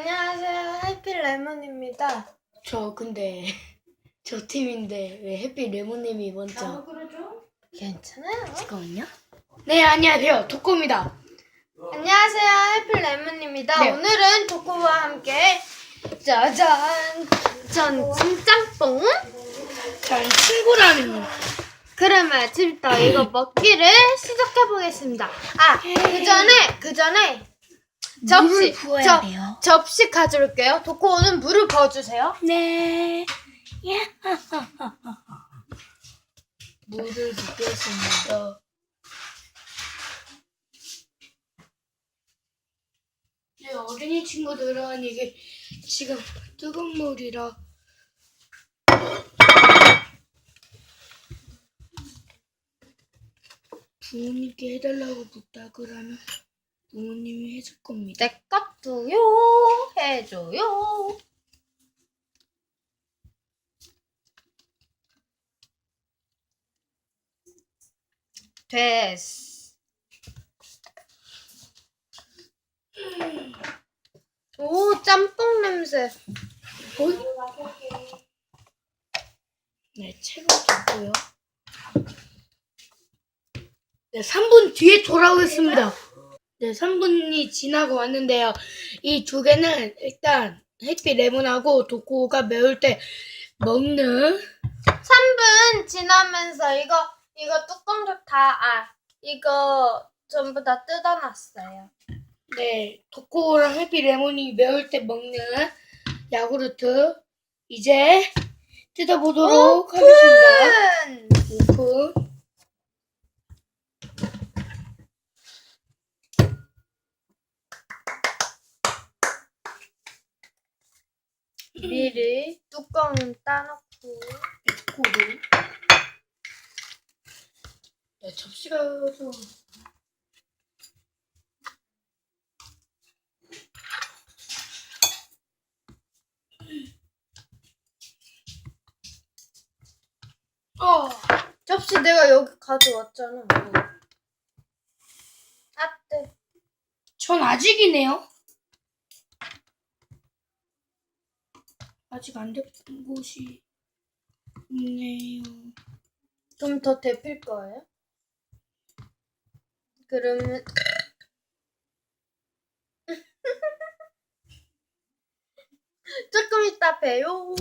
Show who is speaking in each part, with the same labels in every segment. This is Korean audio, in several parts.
Speaker 1: 안녕하세요. 해피 레몬입니다.
Speaker 2: 저 근데 저 팀인데 왜 해피 레몬님이 먼저?
Speaker 1: 괜찮아요.
Speaker 2: 잠깐만요. 네 안녕하세요 도코입니다.
Speaker 1: 안녕하세요. 해피 레몬입니다.
Speaker 2: 네.
Speaker 1: 오늘은 도코와 함께 짜잔 전 찜짬뽕
Speaker 2: 전 친구라는
Speaker 1: 그러면 지금부터 이거 먹기를 시작해 보겠습니다. 아, 그 전에 그 전에 접시
Speaker 2: 물을 부어야
Speaker 1: 저-
Speaker 2: 돼요.
Speaker 1: 접시 가져올게요. 도코는 물을 부어주세요.
Speaker 2: 네. 야. 물을 붓겠습니다. 네 어린이 친구들은 이게 지금 뜨거운 물이라 부모님께 해달라고 부탁을 하면 부모님이 해줄 겁니다.
Speaker 1: 내 것도요 해줘요. 됐어. 오 짬뽕 냄새.
Speaker 2: 어이? 네, 책을 줬고요. 네, 3분 뒤에 돌아오겠습니다. 네, 3분이 지나고 왔는데요. 이 두 개는 일단 해피 레몬하고 도코가 매울 때 먹는
Speaker 1: 3분 지나면서 이거 이거 뚜껑도 다 아 이거 전부 다 뜯어놨어요.
Speaker 2: 네, 도코랑 해피 레몬이 매울 때 먹는 야구르트 이제 뜯어보도록 하겠습니다.
Speaker 1: 음.
Speaker 2: 오픈.
Speaker 1: 미리 뚜껑은 따놓고
Speaker 2: 고를. 네, 접시가 좀
Speaker 1: 어 접시 내가 여기 가져왔잖아. 아뜨
Speaker 2: 전 아직이네요. 아직 안 된 곳이 있네요.
Speaker 1: 좀더 데필 거예요? 그러면 조금 이따 봬요.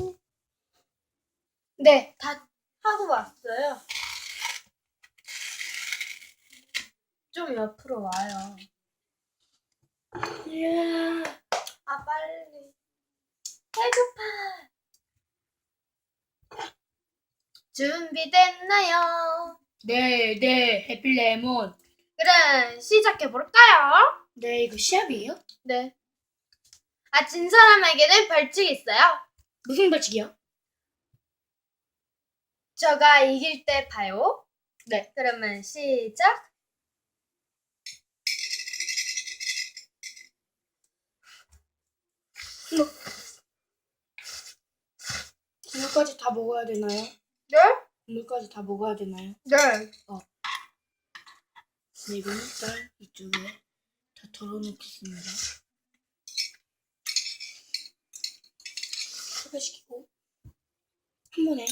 Speaker 1: 네, 다 하고 왔어요. 좀 옆으로 와요.
Speaker 2: 이야,
Speaker 1: 아 빨리. 배고파. 준비됐나요?
Speaker 2: 네, 네, 해필레몬.
Speaker 1: 그럼 시작해 볼까요?
Speaker 2: 네, 이거 시합이에요?
Speaker 1: 네. 아, 진 사람에게는 벌칙이 있어요.
Speaker 2: 무슨 벌칙이요?
Speaker 1: 저가 이길 때 봐요.
Speaker 2: 네.
Speaker 1: 그러면 시작.
Speaker 2: 국물까지 다 먹어야 되나요?
Speaker 1: 네?
Speaker 2: 국물까지 다 먹어야 되나요?
Speaker 1: 네.
Speaker 2: 네, 이거 일단 이쪽에 다 덜어놓겠습니다. 소개시키고 한 번에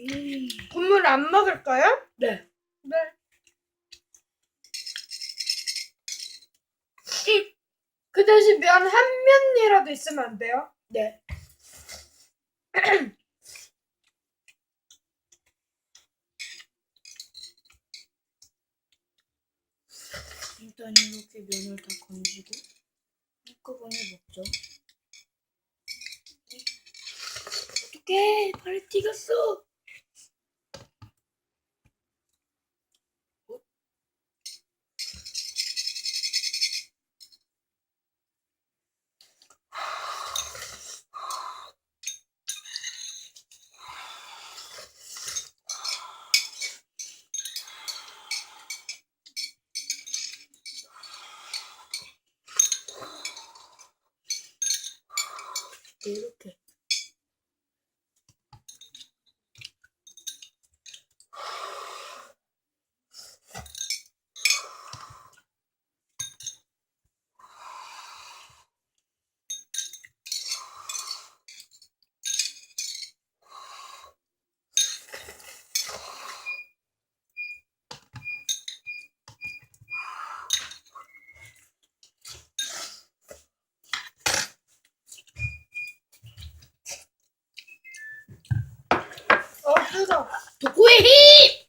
Speaker 2: 음,
Speaker 1: 국물 안 먹을까요?
Speaker 2: 네.
Speaker 1: 네. 그 대신 면 한 면이라도 있으면 안 돼요?
Speaker 2: 네. 일단 이렇게 면을 다 건지고 한꺼번에 먹죠. 어떡해 발에 튀겼어 이렇게
Speaker 1: 어 뜨거.
Speaker 2: 독고의 힘!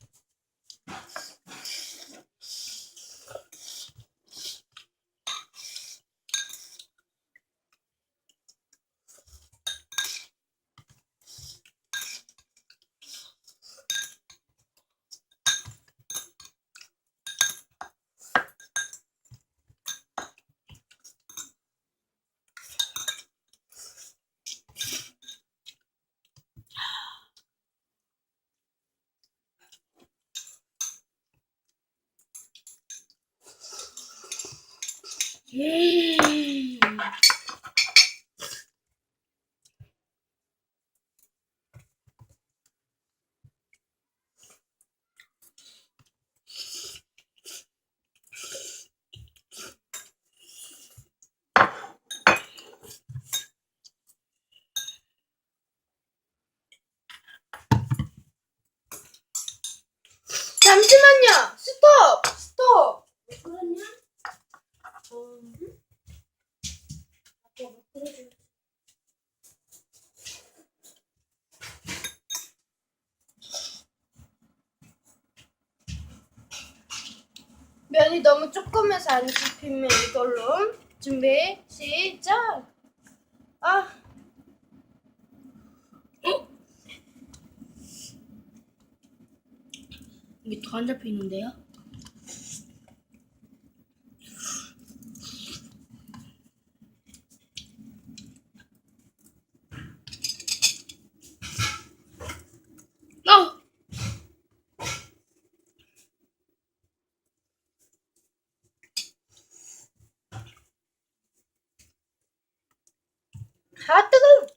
Speaker 2: 음.
Speaker 1: 잠시만요. 스톱. 스톱. 왜 그러냐? 면이 너무 조그매서 안 씹히면 이걸로 준비 시작. 아,
Speaker 2: 이게 더 안 잡히는데요? 어!
Speaker 1: 아 뜨거.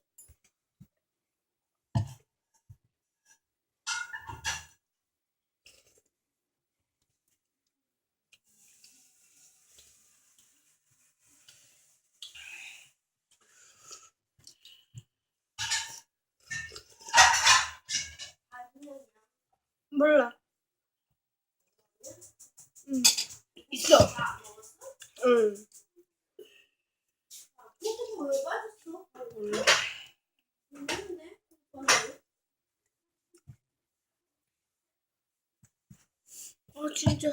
Speaker 1: 몰라. 응.
Speaker 2: 있어.
Speaker 1: 응.
Speaker 2: 아 진짜.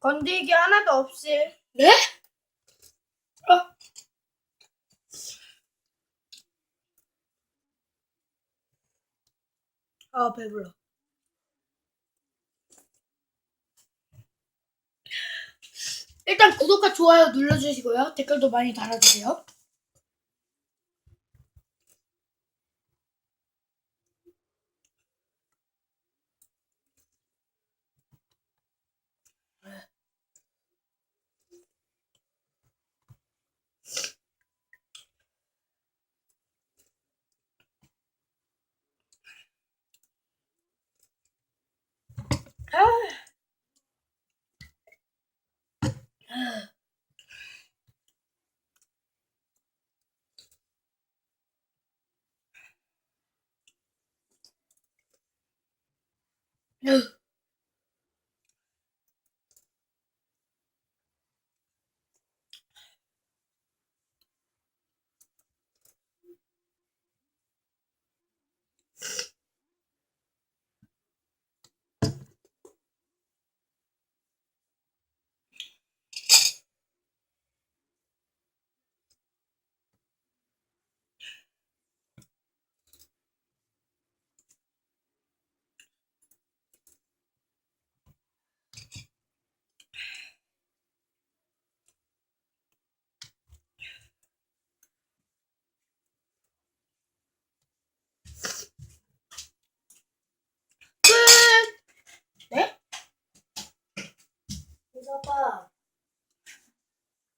Speaker 1: 건들기 하나도 없이.
Speaker 2: 네? 어?
Speaker 1: 아 배불러.
Speaker 2: 일단 구독과 좋아요 눌러주시고요. 댓글도 많이 달아주세요. 으.
Speaker 1: No.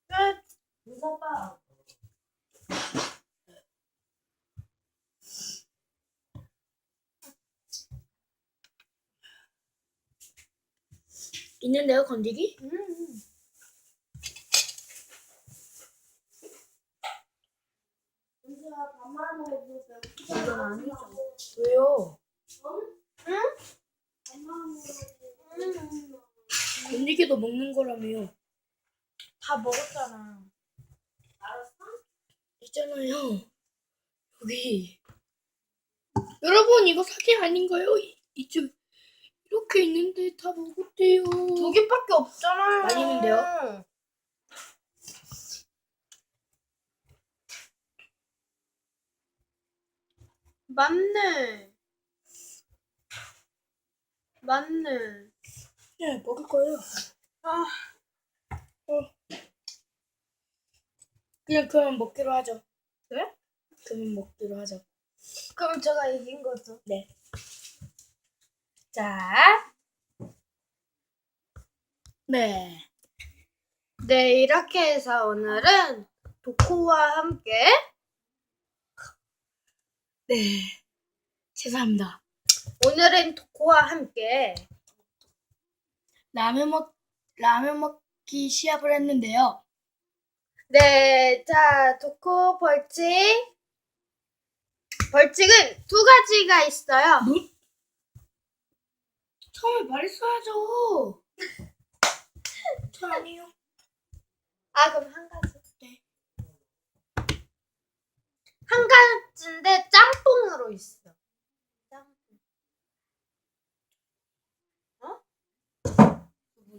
Speaker 1: 끝. 문서봐.
Speaker 2: 있는데요, 건디기?
Speaker 1: 음. 문서야 밥만 먹고 배고프잖아.
Speaker 2: 이건 아니죠. 왜요?
Speaker 1: 응? 밥만 먹어야지.
Speaker 2: 건디기도 먹는 거라며요.
Speaker 1: 다 먹었잖아. 알았어?
Speaker 2: 있잖아요. 여기. 여러분, 이거 사기 아닌가요? 이- 이쪽, 이렇게 있는데 다 먹었대요.
Speaker 1: 두 개밖에 없잖아요.
Speaker 2: 아니는데요?
Speaker 1: 맞네. 맞네.
Speaker 2: 네, 먹을 거예요.
Speaker 1: 아,
Speaker 2: 그냥 그만 먹기로 하죠.
Speaker 1: 그래?
Speaker 2: 그만 먹기로 하죠.
Speaker 1: 그럼 제가 이긴 거죠.
Speaker 2: 네.
Speaker 1: 자,
Speaker 2: 네.
Speaker 1: 네 이렇게 해서 오늘은 도코와 함께
Speaker 2: 네. 죄송합니다.
Speaker 1: 오늘은 도코와 함께
Speaker 2: 라면 먹, 라면 먹기 시합을 했는데요.
Speaker 1: 네, 자 도코 벌칙 벌칙은 두 가지가 있어요.
Speaker 2: 뭐? 처음에 말했어야죠. 저 아니요.
Speaker 1: 아 그럼 한 가지.
Speaker 2: 네.
Speaker 1: 한 가지인데 짬뽕으로 있어. 짬뽕.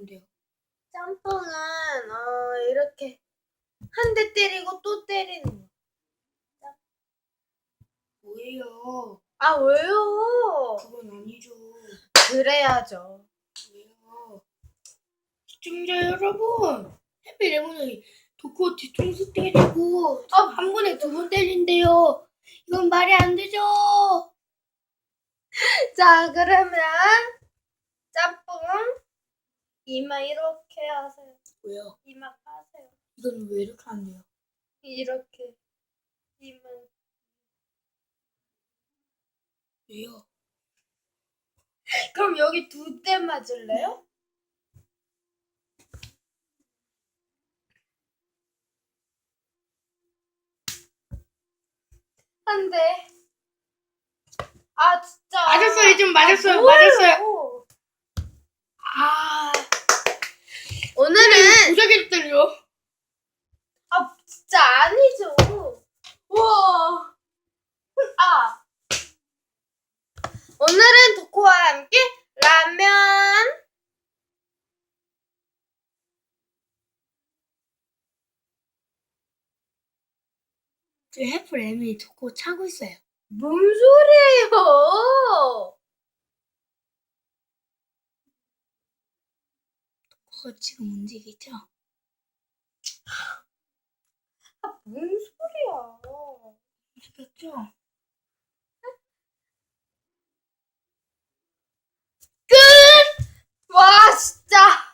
Speaker 2: 뭔데요?
Speaker 1: 짬뽕은 어 이렇게 한 대 때리고 또 때리는 거.
Speaker 2: 뭐예요?
Speaker 1: 아 왜요?
Speaker 2: 그건 아니죠.
Speaker 1: 그래야죠.
Speaker 2: 왜요? 시청자 여러분, 해피 레몬이 도코 뒤통수 때리고
Speaker 1: 어,
Speaker 2: 한 번에 두 번 때린대요. 이건 말이 안 되죠.
Speaker 1: 자 그러면 짬뽕 이마 이렇게 하세요.
Speaker 2: 왜요?
Speaker 1: 이마 파세요.
Speaker 2: 이건 왜 이렇게 안 돼요?
Speaker 1: 이렇게 이마.
Speaker 2: 왜요?
Speaker 1: 그럼 여기 두 대 맞을래요? 한 대. 아 진짜.
Speaker 2: 맞았어요, 좀 맞았어요,
Speaker 1: 아,
Speaker 2: 맞았어요.
Speaker 1: 오늘은
Speaker 2: 무작위로 때려.
Speaker 1: 아 진짜 아니죠. 우와. 아. 오늘은 도코와 함께 라면
Speaker 2: 저 해프레몬이 도코 차고 있어요.
Speaker 1: 뭔 소리예요?
Speaker 2: 가 지금 움직이죠?
Speaker 1: 아, 뭔 소리야.
Speaker 2: 움직였죠? 끝! 와, 진짜.